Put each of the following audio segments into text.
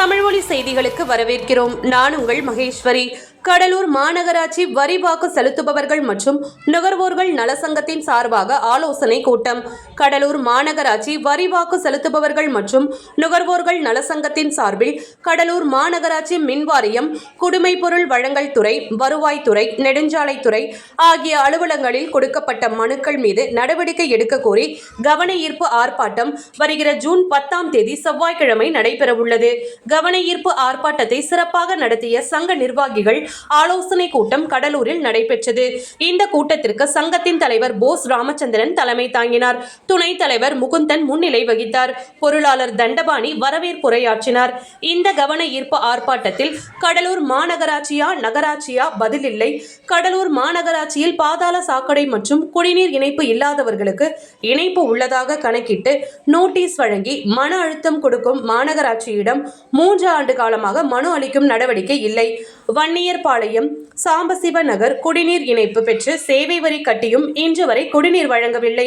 தமிழ்மொழி செய்திகளுக்கு வரவேற்கிறோம். நான் உங்கள் மகேஸ்வரி. கடலூர் மாநகராட்சி வரி வாக்கு செலுத்துபவர்கள் மற்றும் நுகர்வோர்கள் நலசங்கத்தின் சார்பாக ஆலோசனை கூட்டம். கடலூர் மாநகராட்சி வரி வாக்கு செலுத்துபவர்கள் மற்றும் நுகர்வோர்கள் நலசங்கத்தின் சார்பில் கடலூர் மாநகராட்சி மின்வாரியம் குடிமை பொருள் வழங்கல் துறை வருவாய்த்துறை நெடுஞ்சாலைத்துறை ஆகிய அலுவலங்களில் கொடுக்கப்பட்ட மனுக்கள் மீது நடவடிக்கை எடுக்க கோரி கவன ஈர்ப்பு ஆர்ப்பாட்டம் வருகிற ஜூன் பத்தாம் தேதி செவ்வாய்க்கிழமை நடைபெறவுள்ளது. கவன ஈர்ப்பு ஆர்ப்பாட்டத்தை சிறப்பாக நடத்திய சங்க நிர்வாகிகள் ஆலோசனை கூட்டம் கடலூரில் நடைபெற்றது. இந்த கூட்டத்திற்கு சங்கத்தின் தலைவர் போஸ் ராமச்சந்திரன் தலைமை தாங்கினார். துணைத் தலைவர் முகுந்தன் முன்னிலை வகித்தார். பொருளாளர் தண்டபாணி வரவேற்புரையாற்றினார் இந்த கவன ஈர்ப்பு ஆர்ப்பாட்டத்தில் கடலூர் மாநகராட்சியா நகராட்சியா பதிலில்லை கடலூர் மாநகராட்சியில் பாதாள சாக்கடை மற்றும் குடிநீர் இணைப்பு இல்லாதவர்களுக்கு இணைப்பு உள்ளதாக கணக்கிட்டு நோட்டீஸ் வழங்கி மன அழுத்தம் கொடுக்கும் மாநகராட்சியிடம் மூன்று ஆண்டு காலமாக மனு அளிக்கும் நடவடிக்கை இல்லை. வன்னியர் பெரியபாளையம் சாம்பசிவ நகர் குடிநீர் இணைப்பு பெற்று சேவை வரி கட்டியும் இன்று வரை குடிநீர் வழங்கவில்லை.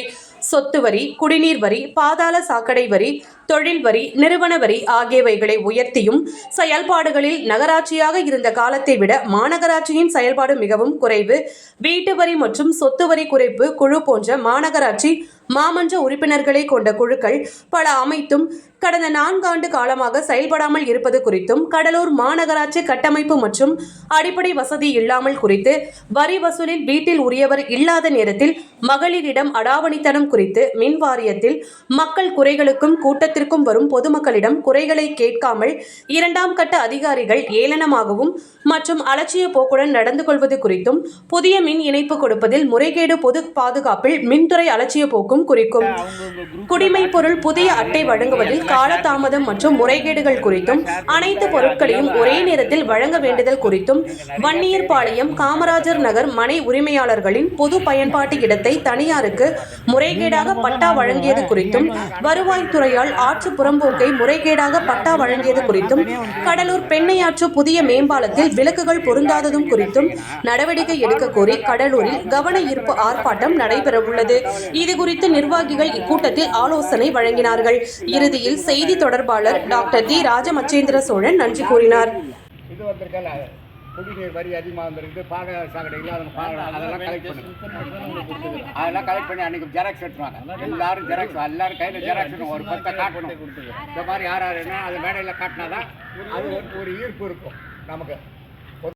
சொத்து வரி குடிநீர் வரி பாதாள சாக்கடை வரி தொழில் வரி நிறுவன வரி ஆகியவைகளை உயர்த்தியும் செயல்பாடுகளில் நகராட்சியாக இருந்த காலத்தை விட மாநகராட்சியின் செயல்பாடு மிகவும் குறைவு. வீட்டு வரி மற்றும் சொத்து வரி குறைப்பு குழு போன்ற மாநகராட்சி மாமன்ற உறுப்பினர்களை கொண்ட குழுக்கள் பல அமைத்தும் கடந்த நான்காண்டு காலமாக செயல்படாமல் இருப்பது குறித்தும் கடலூர் மாநகராட்சி கட்டமைப்பு மற்றும் அடிப்படை வசதி இல்லாமல் குறித்து வரி வசூலில் வீட்டில் உரியவர் இல்லாத நேரத்தில் மகளிரிடம் அடாவணித்தனம் குறித்து மின் வாரியத்தில் மக்கள் குறைகளுக்கும் கூட்டத்திற்கும் வரும் பொதுமக்களிடம் குறைகளை கேட்காமல் இரண்டாம் கட்ட அதிகாரிகள் ஏளனமாகவும் மற்றும் அலட்சிய போக்குடன் நடந்து கொள்வது குறித்தும் புதிய மின் இணைப்பு கொடுப்பதில் முறைகேடு பொது பாதுகாப்பில் மின்துறை அலட்சிய போக்கும் குறிக்கும். குடிமை பொருள் புதிய அட்டை வழங்குவதில் காலதாமதம் மற்றும் முறைகேடுகள் குறித்தும் அனைத்து பொருட்களையும் ஒரே நேரத்தில் வழங்க வேண்டுதல் குறித்தும் வன்னியர்பாளையம் காமராஜர் நகர் மனை உரிமையாளர்களின் பொது பயன்பாட்டு இடத்தை தனியாருக்கு முறைகேடாக பட்டா வழங்கியது குறித்தும் வருவாய்த்துறையால் ஆற்று புறம்போக்கை முறைகேடாக பட்டா வழங்கியது குறித்தும் கடலூர் பெண்ணையாற்று புதிய மேம்பாலத்தில் விளக்குகள் பொருந்தாததும் குறித்தும் நடவடிக்கை எடுக்க கோரி கடலூரில் கவன ஈர்ப்பு ஆர்ப்பாட்டம் நடைபெறவுள்ளது. இதுகுறித்து நிர்வாகிகள் இக்கூட்டத்தில் ஆலோசனை வழங்கினார்கள். இறுதியில் செய்தி தொடர்பாளர் டாக்டர் தி ராஜமச்சேந்திர சோழன் நன்றி கூறினார். இது வந்திருக்கல குடிநீர் வரி அதிகமாக வந்திருக்கு பாத சாக்கடைகள் அதெல்லாம் அதெல்லாம் கலெக்ட் பண்ணுங்க அதெல்லாம் கலெக்ட் பண்ணி அன்றைக்கி ஜெராக்ஸ் எடுத்துருவாங்க. எல்லாரும் ஜெராக்ஸ் எல்லாரும் கையில் ஜெராக்ஸ் ஒரு பத்தை காட்டணும். இந்த மாதிரி யார் யாருன்னா அது மேடையில் காட்டினா தான் அது ஒரு ஒரு ஈர்ப்பு இருக்கும் நமக்கு.